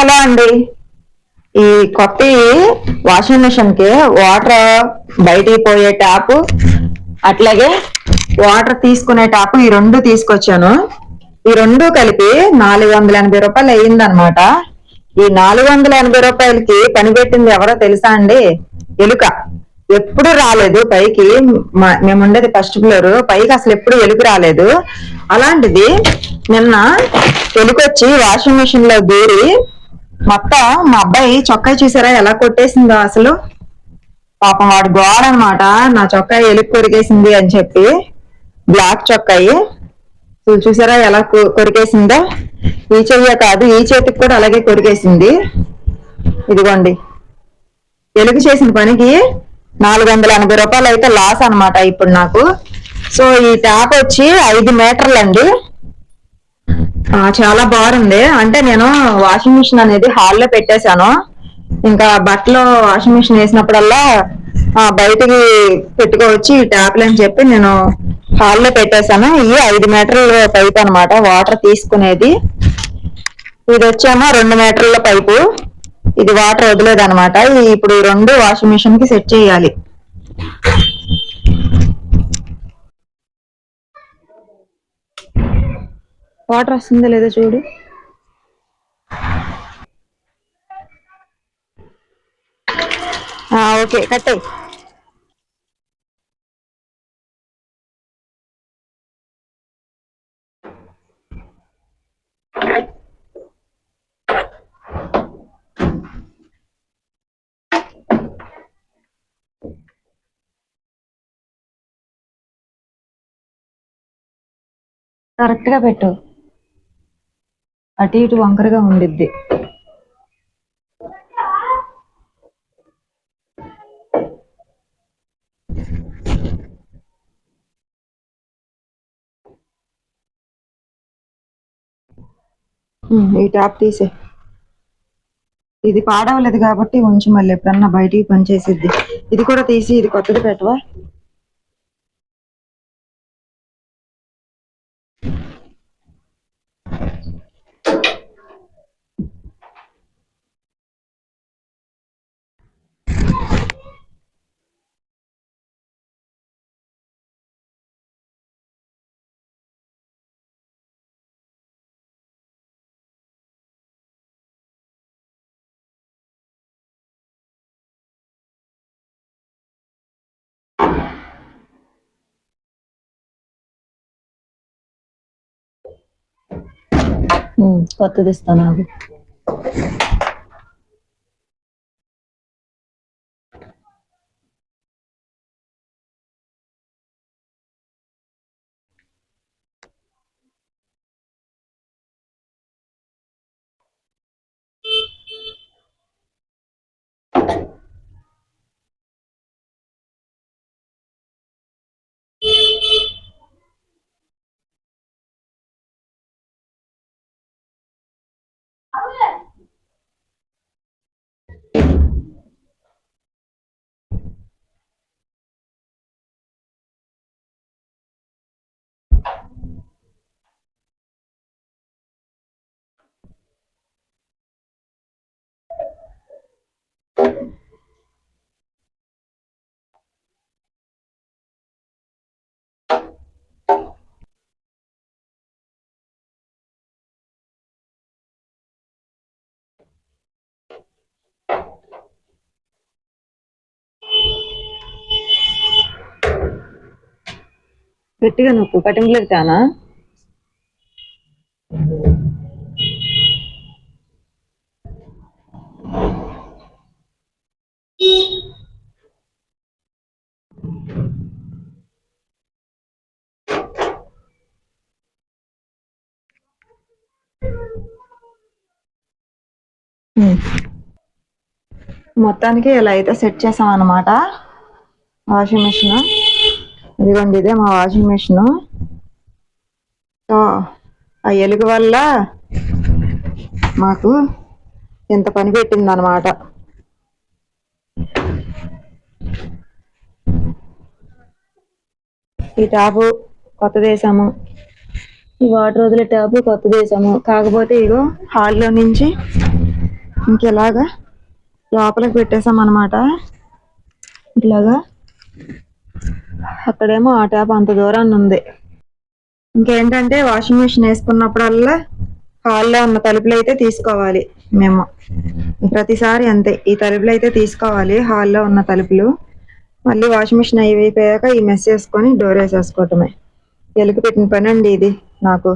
Hello అండి. ఈ కొత్త వాషింగ్ మిషన్కి వాటర్ బయటికి పోయే ట్యాప్ అట్లాగే వాటర్ తీసుకునే ట్యాప్ ఈ రెండు తీసుకొచ్చాను. ఈ రెండు కలిపి నాలుగు వందల ఎనభై రూపాయలు అయ్యిందనమాట. ఈ నాలుగు వందల ఎనభై రూపాయలకి పనిపెట్టింది ఎవరో తెలుసా అండి? ఎలుక. ఎప్పుడు రాలేదు పైకి. మా- మేము ఉండేది ఫస్ట్ ఫ్లోర్. పైకి అసలు ఎప్పుడు ఎలుక రాలేదు. అలాంటిది నిన్న ఎలుకొచ్చి వాషింగ్ మిషన్లో దూరి మొత్తం మా అబ్బాయి చొక్కా చూసారా? ఎలా కొట్టేసిందో అసలు? పాపం వాడు గోడ అనమాట నా చొక్కా ఎలుగు కొరికేసింది అని చెప్పి. బ్లాక్ చొక్కాయి చూ- చూసారా ఎలా కొ- కొరికేసిందో? ఈ చెయ్య కాదు ఈ చేతికి కూడా అలాగే కొరికేసింది. ఇదిగోండి. ఎలుగు చేసిన పనికి నాలుగు వందల ఎనభై రూపాయలు అయితే లాస్ అనమాట ఇప్పుడు నాకు. సో ఈ ట్యాప్ వచ్చి ఐదు మీటర్లు అండి చాలా బాగుంది. అంటే నేను వాషింగ్ మిషన్ అనేది హాల్లో పెట్టేశాను. ఇంకా బట్టలు వాషింగ్ మిషన్ వేసినప్పుడల్లా బయటికి పెట్టుకోవచ్చు ఈ ట్యాప్లు అని చెప్పి నేను హాల్లో పెట్టేశాను. ఇవి ఐదు మీటర్ల పైప్ అనమాట వాటర్ తీసుకునేది. ఇది వచ్చేమో రెండు మీటర్ల పైపు ఇది వాటర్ వదిలేదు అనమాట ఇప్పుడు రెండు వాషింగ్ మిషన్కి సెట్ చేయాలి. వాటర్ వస్తుందో లేదో చూడు. ఆ, ఓకే కట్టే కరెక్ట్గా పెట్టు. అటు ఇటు వంకరగా ఉండిద్ది. ఈ టాప్ తీసే. ఇది పాడవలేదు కాబట్టి ఉంచు మళ్ళీ ఎప్పుడన్నా బయటికి పనిచేసిద్ది ఇది కూడా తీసి ఇది కొత్తది పెట్టవా? కొత్తది ఇస్తాను నాకు గట్టిగా నొక్కు కటింగ్లకు తానా మొత్తానికి ఇలా అయితే సెట్ చేసాం అన్నమాట వాషింగ్ మిషన్. ఇదిగోండి ఇదే మా వాషింగ్ మిషన్ సో ఆ ఎలుగు వల్ల మాకు ఇంత పని పెట్టింది అనమాట ఈ ట్యాపు కొత్త వేసాము. ఈ వాటర్ వదిలే ట్యాపు కొత్త వేసాము. కాకపోతే ఇగో హాల్లో నుంచి ఇంకెలాగా లోపలికి పెట్టేసాం అనమాట ఇట్లాగా అక్కడేమో ఆ ట్యాప్ అంత దూరాన్ని ఉంది. ఇంకేంటంటే వాషింగ్ మిషన్ వేసుకున్నప్పుడల్లా హాల్లో ఉన్న తలుపులు అయితే తీసుకోవాలి మేము. ప్రతిసారి అంతే ఈ తలుపులు అయితే తీసుకోవాలి హాల్లో ఉన్న తలుపులు. మళ్ళీ వాషింగ్ మిషన్ అయిపోయాక ఈ మెస్ వేసుకొని డోర్ వేసేసుకోవటమే. ఎలుగు పెట్టిన పని అండి ఇది నాకు.